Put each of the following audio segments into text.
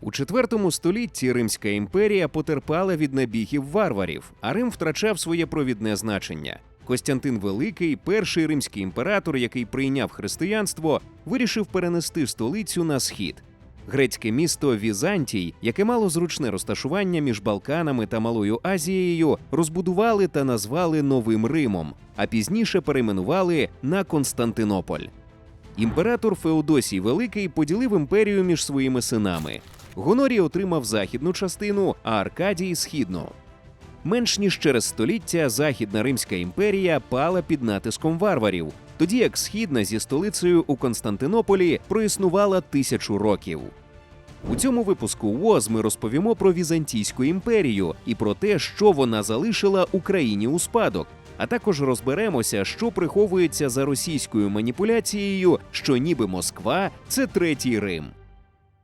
У IV столітті Римська імперія потерпала від набігів варварів, а Рим втрачав своє провідне значення. Костянтин Великий, перший римський імператор, який прийняв християнство, вирішив перенести столицю на схід. Грецьке місто Візантій, яке мало зручне розташування між Балканами та Малою Азією, розбудували та назвали Новим Римом, а пізніше перейменували на Константинополь. Імператор Феодосій Великий поділив імперію між своїми синами. Гонорій отримав західну частину, а Аркадій східну. Менш ніж через століття Західна Римська імперія пала під натиском варварів, тоді як східна зі столицею у Константинополі проіснувала тисячу років. У цьому випуску ВОЗ ми розповімо про Візантійську імперію і про те, що вона залишила Україні у спадок. А також розберемося, що приховується за російською маніпуляцією, що ніби Москва це третій Рим.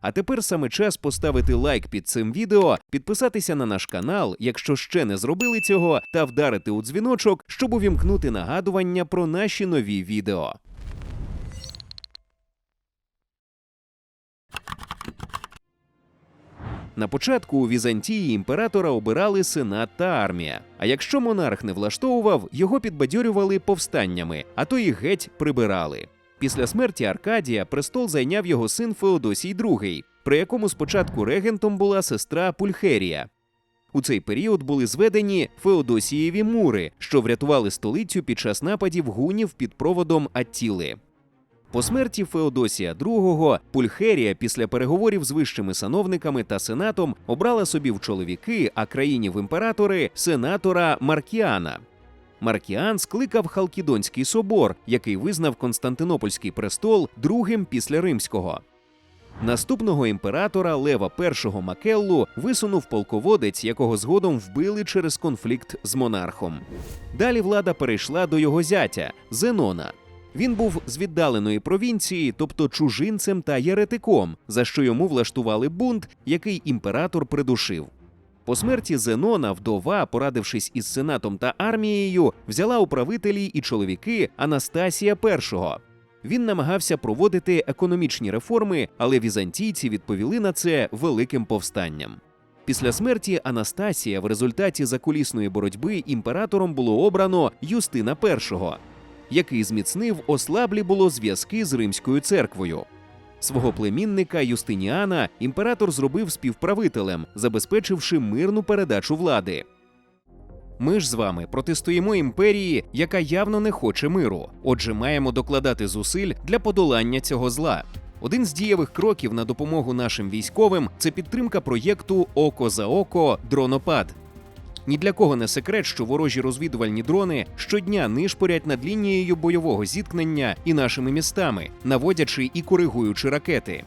А тепер саме час поставити лайк під цим відео, підписатися на наш канал, якщо ще не зробили цього, та вдарити у дзвіночок, щоб увімкнути нагадування про наші нові відео. На початку у Візантії імператора обирали сенат та армія. А якщо монарх не влаштовував, його підбадьорювали повстаннями, а то і геть прибирали. Після смерті Аркадія престол зайняв його син Феодосій II, при якому спочатку регентом була сестра Пульхерія. У цей період були зведені Феодосієві мури, що врятували столицю під час нападів гунів під проводом Аттіли. По смерті Феодосія II Пульхерія після переговорів з вищими сановниками та сенатом обрала собі в чоловіки, а країні в імператори сенатора Маркіана. Маркіан скликав Халкідонський собор, який визнав Константинопольський престол другим після римського. Наступного імператора Лева І Макеллу висунув полководець, якого згодом вбили через конфлікт з монархом. Далі влада перейшла до його зятя Зенона. Він був з віддаленої провінції, тобто чужинцем та єретиком, за що йому влаштували бунт, який імператор придушив. По смерті Зенона вдова, порадившись із сенатом та армією, взяла у правителі і чоловіки Анастасія І. Він намагався проводити економічні реформи, але візантійці відповіли на це великим повстанням. Після смерті Анастасія в результаті закулісної боротьби імператором було обрано Юстина І, який зміцнив ослаблі було зв'язки з римською церквою. Свого племінника Юстиніана імператор зробив співправителем, забезпечивши мирну передачу влади. Ми ж з вами протистоїмо імперії, яка явно не хоче миру. Отже, маємо докладати зусиль для подолання цього зла. Один з дієвих кроків на допомогу нашим військовим це підтримка проєкту Око за око дронопад. Ні для кого не секрет, що ворожі розвідувальні дрони щодня нишпорять над лінією бойового зіткнення і нашими містами, наводячи і коригуючи ракети.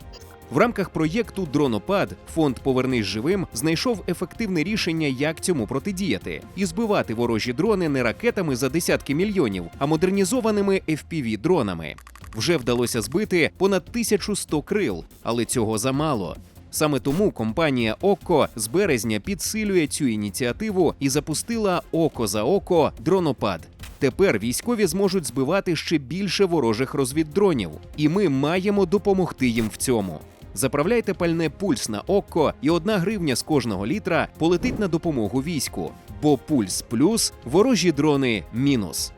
В рамках проєкту Дронопад фонд Повернись живим знайшов ефективне рішення, як цьому протидіяти, і збивати ворожі дрони не ракетами за десятки мільйонів, а модернізованими fpv дронами. Вже вдалося збити понад 1100 крил, але цього замало. Саме тому компанія Око з березня підсилює цю ініціативу і запустила око за око дронопад. Тепер військові зможуть збивати ще більше ворожих розвіддронів, і ми маємо допомогти їм в цьому. Заправляйте пальне пульс на око, і одна гривня з кожного літра полетить на допомогу війську. Бо пульс плюс ворожі дрони мінус.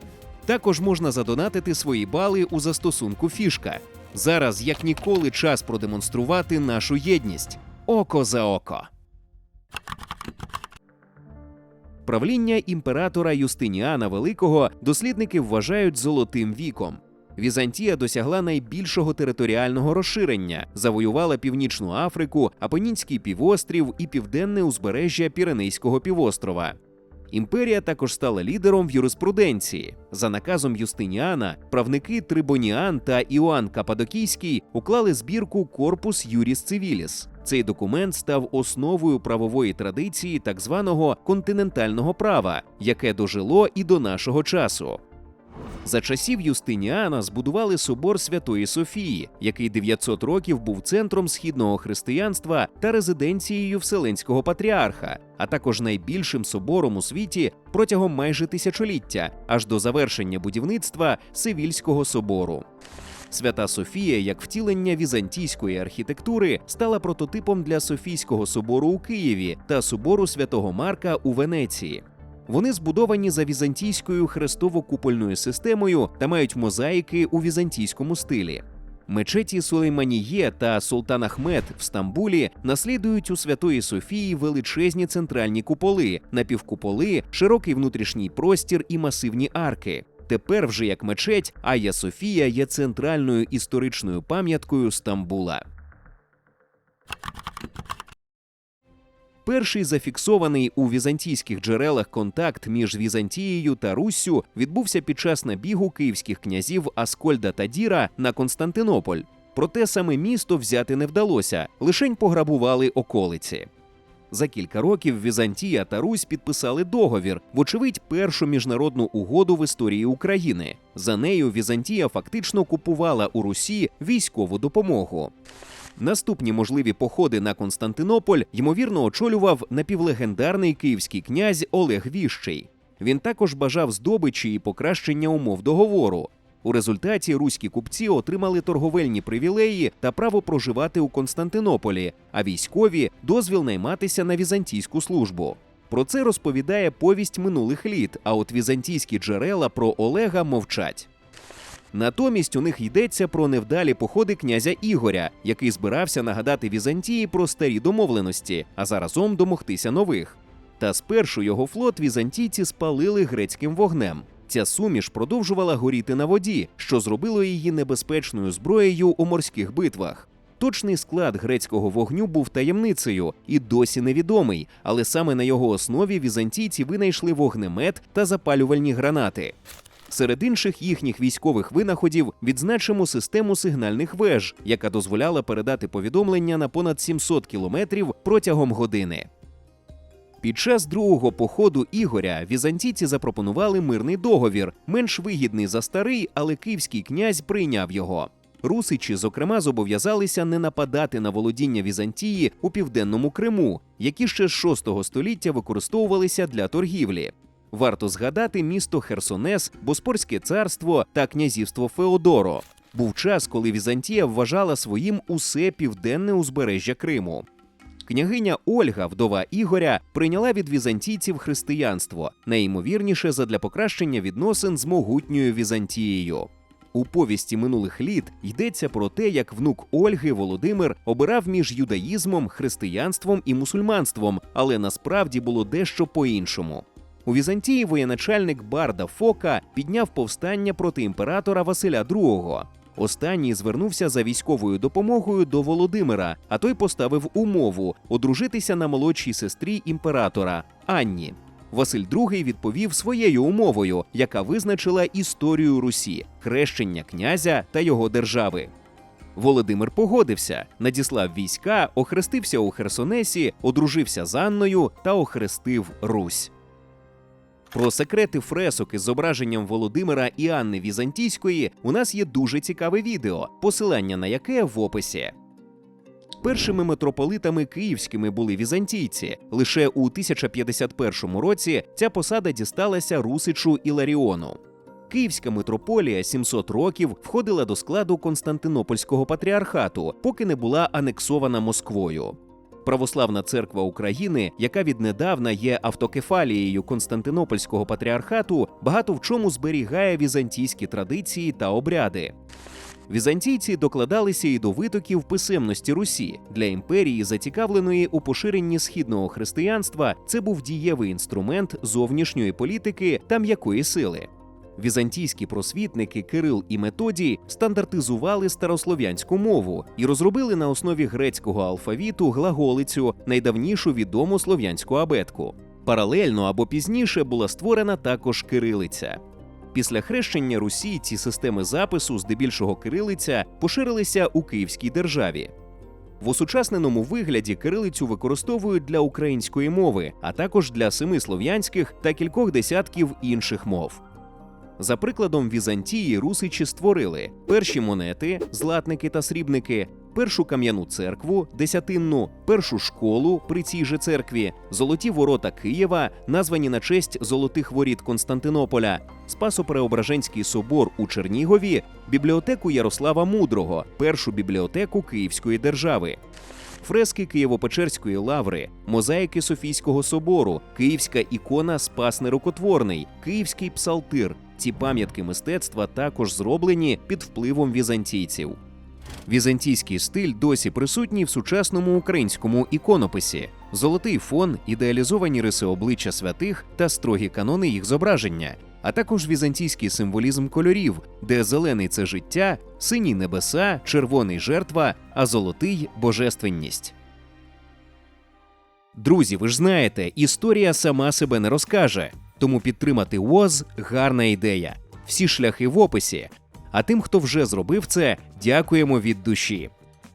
Також можна задонатити свої бали у застосунку фішка. Зараз як ніколи час продемонструвати нашу єдність око за око. Правління імператора Юстиніана Великого дослідники вважають золотим віком. Візантія досягла найбільшого територіального розширення, завоювала Північну Африку, Апенінський півострів і південне узбережжя Піренейського півострова. Імперія також стала лідером в юриспруденції. За наказом Юстиніана правники Трибоніан та Іоанн Кападокійський уклали збірку Корпус Юріс Цивіліс. Цей документ став основою правової традиції так званого континентального права, яке дожило і до нашого часу. За часів Юстиніана збудували собор Святої Софії, який 900 років був центром східного християнства та резиденцією Вселенського патріарха, а також найбільшим собором у світі протягом майже тисячоліття, аж до завершення будівництва Сивільського собору. Свята Софія, як втілення візантійської архітектури, стала прототипом для Софійського собору у Києві та собору святого Марка у Венеції. Вони збудовані за візантійською хрестово-купольною системою та мають мозаїки у візантійському стилі. Мечеті Сулейманіє та Султан Ахмед в Стамбулі наслідують у Святої Софії величезні центральні куполи, напівкуполи, широкий внутрішній простір і масивні арки. Тепер вже як мечеть, Айя Софія є центральною історичною пам'яткою Стамбула. Перший зафіксований у візантійських джерелах контакт між Візантією та Руссю відбувся під час набігу київських князів Аскольда та Діра на Константинополь. Проте саме місто взяти не вдалося, лишень пограбували околиці. За кілька років Візантія та Русь підписали договір, вочевидь, першу міжнародну угоду в історії України. За нею Візантія фактично купувала у Русі військову допомогу. Наступні можливі походи на Константинополь ймовірно очолював напівлегендарний київський князь Олег Віщий. Він також бажав здобичі і покращення умов договору. У результаті руські купці отримали торговельні привілеї та право проживати у Константинополі, а військові дозвіл найматися на візантійську службу. Про це розповідає повість минулих літ, а от візантійські джерела про Олега мовчать. Натомість у них йдеться про невдалі походи князя Ігоря, який збирався нагадати Візантії про старі домовленості, а заразом домогтися нових. Та спершу його флот візантійці спалили грецьким вогнем. Ця суміш продовжувала горіти на воді, що зробило її небезпечною зброєю у морських битвах. Точний склад грецького вогню був таємницею і досі невідомий, але саме на його основі візантійці винайшли вогнемет та запалювальні гранати. Серед інших їхніх військових винаходів відзначимо систему сигнальних веж, яка дозволяла передати повідомлення на понад 700 кілометрів протягом години. Під час другого походу Ігоря візантійці запропонували мирний договір, менш вигідний за старий, але київський князь прийняв його. Русичі, зокрема, зобов'язалися не нападати на володіння Візантії у південному Криму, які ще з 6 століття використовувалися для торгівлі. Варто згадати місто Херсонес, Боспорське царство та князівство Феодоро. Був час, коли Візантія вважала своїм усе південне узбережжя Криму. Княгиня Ольга, вдова Ігоря, прийняла від візантійців християнство, найімовірніше задля покращення відносин з могутньою Візантією. У повісті минулих літ йдеться про те, як внук Ольги Володимир обирав між юдаїзмом, християнством і мусульманством, але насправді було дещо по-іншому. У Візантії воєначальник Барда Фока підняв повстання проти імператора Василя II. Останній звернувся за військовою допомогою до Володимира, а той поставив умову одружитися на молодшій сестрі імператора Анні. Василь II відповів своєю умовою, яка визначила історію Русі, хрещення князя та його держави. Володимир погодився, надіслав війська, охрестився у Херсонесі, одружився з Анною та охрестив Русь. Про секрети фресок із зображенням Володимира і Анни Візантійської у нас є дуже цікаве відео, посилання на яке в описі. Першими митрополитами київськими були візантійці. Лише у 1051 році ця посада дісталася Русичу Іларіону. Київська митрополія 700 років входила до складу Константинопольського патріархату, поки не була анексована Москвою. Православна церква України, яка віднедавна є автокефалією Константинопольського патріархату, багато в чому зберігає візантійські традиції та обряди. Візантійці докладалися і до витоків писемності Русі для імперії, зацікавленої у поширенні східного християнства. Це був дієвий інструмент зовнішньої політики та м'якої сили. Візантійські просвітники Кирил і Методій стандартизували старослов'янську мову і розробили на основі грецького алфавіту глаголицю, найдавнішу відому слов'янську абетку. Паралельно або пізніше була створена також кирилиця. Після хрещення Русі ці системи запису, здебільшого кирилиця, поширилися у Київській державі. В осучасненому вигляді кирилицю використовують для української мови, а також для семи слов'янських та кількох десятків інших мов. За прикладом Візантії русичі створили перші монети, златники та срібники, першу кам'яну церкву, десятинну, першу школу при цій же церкві, золоті ворота Києва, названі на честь золотих воріт Константинополя, Спасо-Преображенський собор у Чернігові, бібліотеку Ярослава Мудрого, першу бібліотеку Київської держави. Фрески Києво-Печерської лаври, мозаїки Софійського собору, київська ікона Спас Нерукотворний, київський псалтир. Ці пам'ятки мистецтва також зроблені під впливом візантійців. Візантійський стиль досі присутній в сучасному українському іконописі: золотий фон, ідеалізовані риси обличчя святих та строгі канони їх зображення, а також візантійський символізм кольорів, де зелений це життя, синій небеса, червоний жертва, а золотий божественність. Друзі, ви ж знаєте, історія сама себе не розкаже, тому підтримати ВОЗ гарна ідея. Всі шляхи в описі. А тим, хто вже зробив це, дякуємо від душі.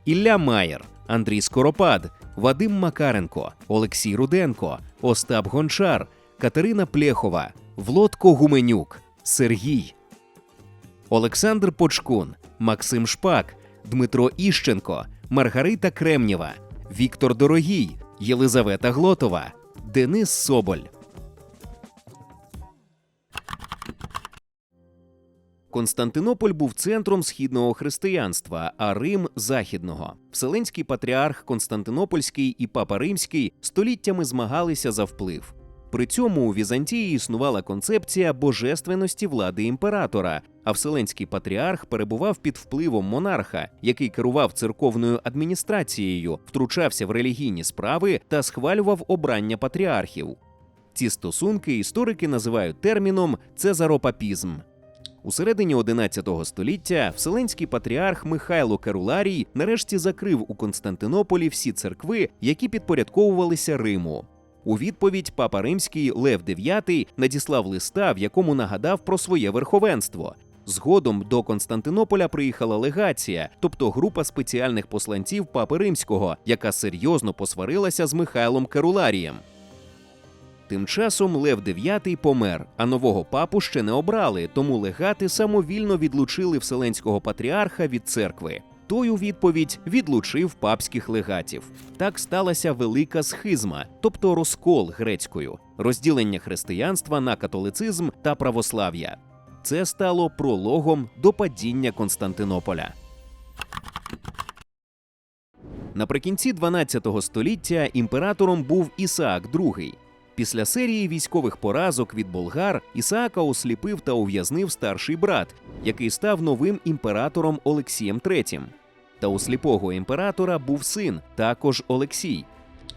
Ілля Маєр, Андрій Скоропад, Вадим Макаренко, Олексій Руденко, Остап Гончар, Катерина Плєхова, Влодко Гуменюк, Сергій, Олександр Почкун, Максим Шпак, Дмитро Іщенко, Маргарита Кремнєва, Віктор Дорогій, Єлизавета Глотова, Денис Соболь. Константинополь був центром східного християнства, а Рим західного. Вселенський патріарх Константинопольський і Папа Римський століттями змагалися за вплив. При цьому у Візантії існувала концепція божественності влади імператора, а Вселенський патріарх перебував під впливом монарха, який керував церковною адміністрацією, втручався в релігійні справи та схвалював обрання патріархів. Ці стосунки історики називають терміном цезаропапізм. У середині 11 століття Вселенський патріарх Михайло Керуларій нарешті закрив у Константинополі всі церкви, які підпорядковувалися Риму. У відповідь папа римський Лев IX надіслав листа, в якому нагадав про своє верховенство. Згодом до Константинополя приїхала легація, тобто група спеціальних посланців папи римського, яка серйозно посварилася з Михайлом Керуларієм. Тим часом Лев IX помер, а нового папу ще не обрали, тому легати самовільно відлучили вселенського патріарха від церкви. Той у відповідь відлучив папських легатів. Так сталася велика схизма, тобто розкол грецькою, розділення християнства на католицизм та православ'я. Це стало прологом до падіння Константинополя. Наприкінці 12 століття імператором був Ісаак II. Після серії військових поразок від болгар Ісаака осліпив та ув'язнив старший брат, який став новим імператором Олексієм III. Та у сліпого імператора був син, також Олексій.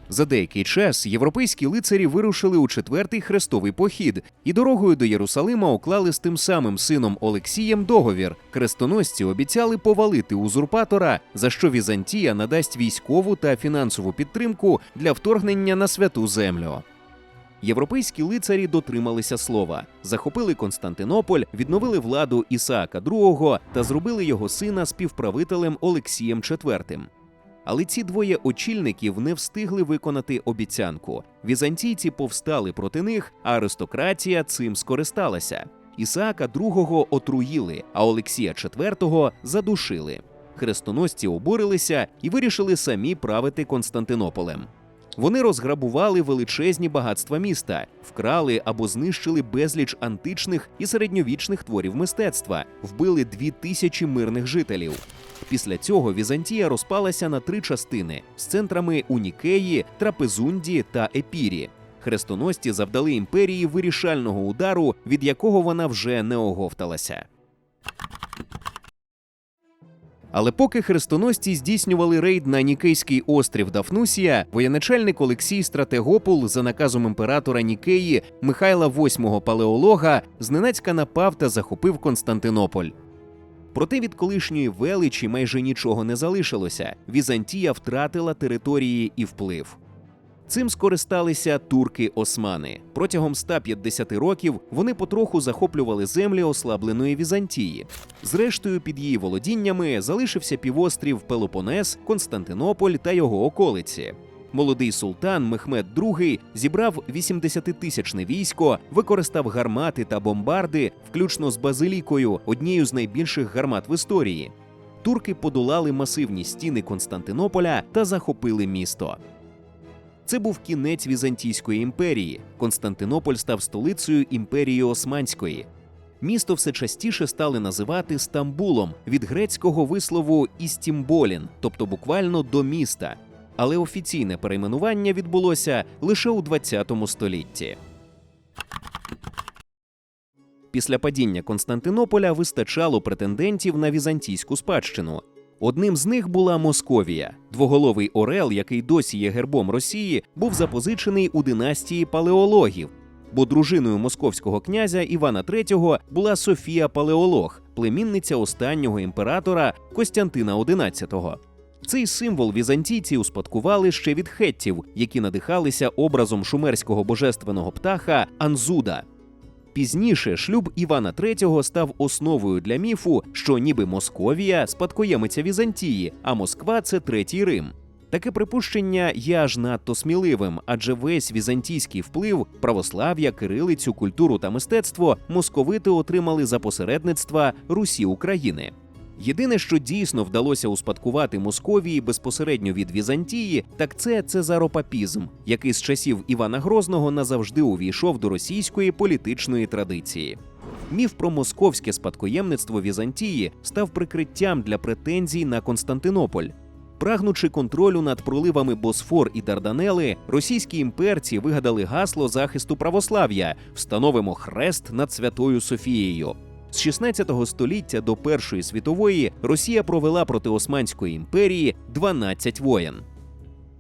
За деякий час європейські лицарі вирушили у четвертий хрестовий похід і дорогою до Єрусалима уклали з тим самим сином Олексієм договір. Крестоносці обіцяли повалити узурпатора, за що Візантія надасть військову та фінансову підтримку для вторгнення на святу землю. Європейські лицарі дотрималися слова, захопили Константинополь, відновили владу Ісаака II та зробили його сина співправителем Олексієм IV. Але ці двоє очільників не встигли виконати обіцянку. Візантійці повстали проти них, а аристократія цим скористалася. Ісаака II отруїли, а Олексія IV задушили. Хрестоносці обурилися і вирішили самі правити Константинополем. Вони розграбували величезні багатства міста, вкрали або знищили безліч античних і середньовічних творів мистецтва, вбили дві тисячі мирних жителів. Після цього Візантія розпалася на три частини з центрами у Нікеї, Трапезунді та Епірі. Хрестоносці завдали імперії вирішального удару, від якого вона вже не оговталася. Але поки хрестоносці здійснювали рейд на Нікейський острів Дафнусія, воєначальник Олексій Стратегопул за наказом імператора Нікеї Михайла VIII Палеолога зненацька напав та захопив Константинополь. Проте від колишньої величі майже нічого не залишилося. Візантія втратила території і вплив. Цим скористалися турки-османи. Протягом 150 років вони потроху захоплювали землі ослабленої Візантії. Зрештою, під її володіннями залишився півострів Пелопонес, Константинополь та його околиці. Молодий султан Мехмед II зібрав 80-тисячне військо, використав гармати та бомбарди, включно з базилікою, однією з найбільших гармат в історії. турки подолали масивні стіни Константинополя та захопили місто. Це був кінець Візантійської імперії. Константинополь став столицею імперії Османської. Місто все частіше стали називати Стамбулом від грецького вислову Істімболін, тобто буквально до міста. Але офіційне перейменування відбулося лише у 20 столітті. Після падіння Константинополя вистачало претендентів на візантійську спадщину. Одним з них була Московія. Двоголовий орел, який досі є гербом Росії, був запозичений у династії палеологів, бо дружиною московського князя Івана III була Софія Палеолог, племінниця останнього імператора Костянтина XI. Цей символ візантійці успадкували ще від хеттів, які надихалися образом шумерського божественного птаха Анзуда. Пізніше шлюб Івана III став основою для міфу, що ніби Московія спадкоємиця Візантії, а Москва це третій Рим. Таке припущення є аж надто сміливим, адже весь візантійський вплив, православ'я, кирилицю, культуру та мистецтво московити отримали за посередництва Русі України. Єдине, що дійсно вдалося успадкувати Московії безпосередньо від Візантії, так це цезаропапізм, який з часів Івана Грозного назавжди увійшов до російської політичної традиції. Міф про московське спадкоємництво Візантії став прикриттям для претензій на Константинополь. Прагнучи контролю над проливами Босфор і Дарданели, російські імперці вигадали гасло захисту православ'я встановимо хрест над Святою Софією. З 16 століття до Першої світової Росія провела проти Османської імперії 12 воєн.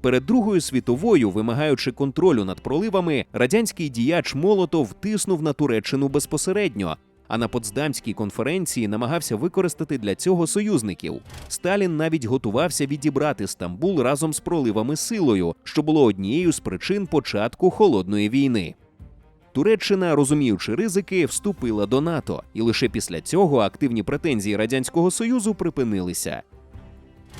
Перед Другою світовою, вимагаючи контролю над проливами, радянський діяч Молотов тиснув на Туреччину безпосередньо. А на Потсдамській конференції намагався використати для цього союзників. Сталін навіть готувався відібрати Стамбул разом з проливами силою, що було однією з причин початку холодної війни. Туреччина, розуміючи ризики, вступила до НАТО, і лише після цього активні претензії радянського союзу припинилися.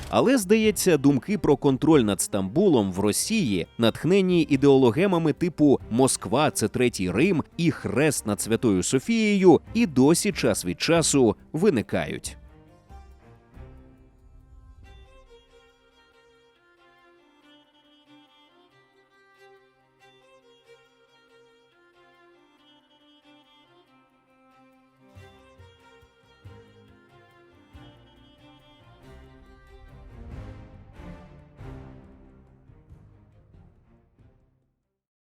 Але здається, думки про контроль над Стамбулом в Росії, натхнені ідеологемами типу Москва це третій Рим і хрест над Святою Софією, і досі час від часу виникають.